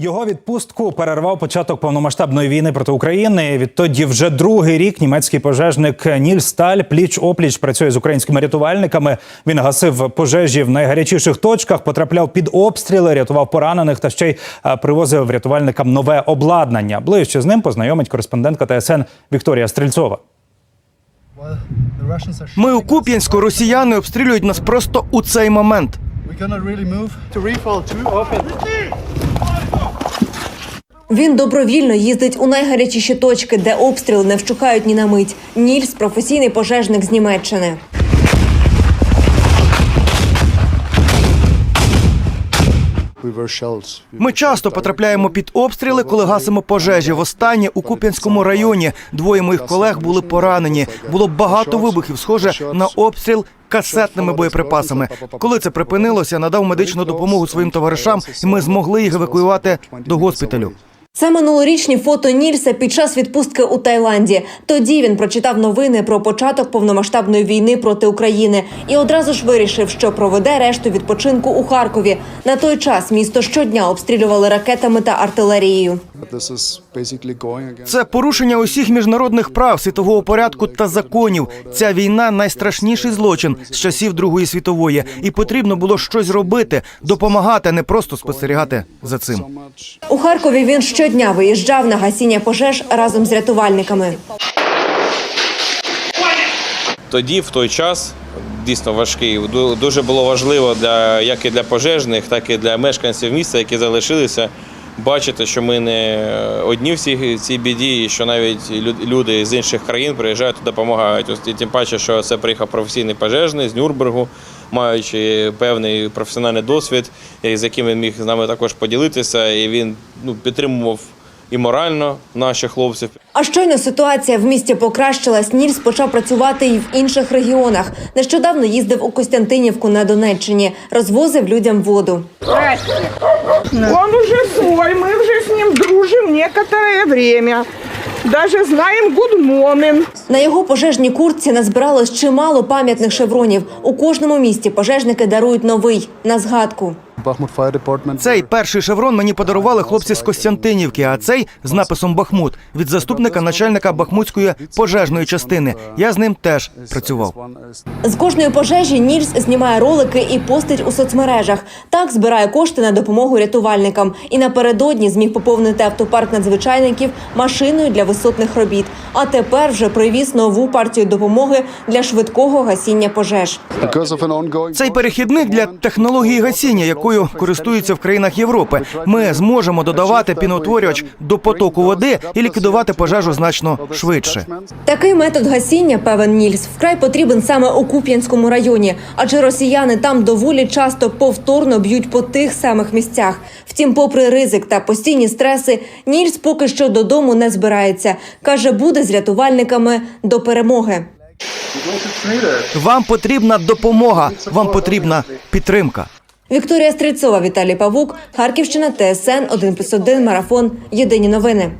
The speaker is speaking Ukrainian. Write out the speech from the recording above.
Його відпустку перервав початок повномасштабної війни проти України. Відтоді вже другий рік німецький пожежник Ніль Сталь пліч опліч працює з українськими рятувальниками. Він гасив пожежі в найгарячіших точках, потрапляв під обстріли, рятував поранених та ще й е, привозив рятувальникам нове обладнання. Ближче з ним познайомить кореспондентка ТСН Вікторія Стрільцова. Ми у Куп'янську росіяни обстрілюють нас просто у цей момент. Він добровільно їздить у найгарячіші точки, де обстріли не вщухають ні на мить. Нільс – професійний пожежник з Німеччини. Ми часто потрапляємо під обстріли, коли гасимо пожежі. Востаннє у Куп'янському районі двоє моїх колег були поранені. Було багато вибухів, схоже на обстріл касетними боєприпасами. Коли це припинилося, надав медичну допомогу своїм товаришам, і ми змогли їх евакуювати до госпіталю. Це минулорічні фото Нільса під час відпустки у Таїланді. Тоді він прочитав новини про початок повномасштабної війни проти України і одразу ж вирішив, що проведе решту відпочинку у Харкові. На той час місто щодня обстрілювали ракетами та артилерією. Це порушення усіх міжнародних прав, світового порядку та законів. Ця війна найстрашніший злочин з часів Другої світової, і потрібно було щось робити, допомагати, а не просто спостерігати за цим. У Харкові він щодня виїжджав на гасіння пожеж разом з рятувальниками. тоді, в той час, дійсно важкий. Дуже було важливо для як і для пожежних, так і для мешканців міста, які залишилися, бачити, що ми не одні в цій, біді, і що навіть лю- люди з інших країн приїжджають і допомагають. Ось і тим паче, що це приїхав професійний пожежний з Нюрнбергу, маючи певний професіональний досвід, з яким він міг з нами також поділитися. І він ну, підтримував і морально наших хлопців. А щойно ситуація в місті покращилась. Нільс почав працювати і в інших регіонах. Нещодавно їздив у Костянтинівку на Донеччині, розвозив людям воду. Он уже свой, ми вже з ним дружим некоторое время. Даже знаємо гудмомен. На його пожежній куртці назбиралось чимало пам'ятних шевронів. У кожному місті пожежники дарують новий на згадку. Цей перший шеврон мені подарували хлопці з Костянтинівки, а цей з написом Бахмут від заступника начальника Бахмутської пожежної частини. Я з ним теж працював. З кожної пожежі Нільс знімає ролики і постить у соцмережах. Так збирає кошти на допомогу рятувальникам. І напередодні зміг поповнити автопарк надзвичайників машиною для висотних робіт. А тепер вже привіз нову партію допомоги для швидкого гасіння пожеж. Цей перехідник для технології гасіння, якою користуються в країнах Європи. Ми зможемо додавати піноутворювач до потоку води і ліквідувати пожежу значно швидше. Такий метод гасіння, певен Нільс, вкрай потрібен саме у Куп'янському районі, адже росіяни там доволі часто повторно б'ють по тих самих місцях. Втім, попри ризик та постійні стреси, Нільс поки що додому не збирається. каже, буде з рятувальниками до перемоги. Вам потрібна допомога, вам потрібна підтримка. Вікторія Стрільцова, Віталій Павук, Харківщина, ТСН 1+,1, Марафон. Єдині новини.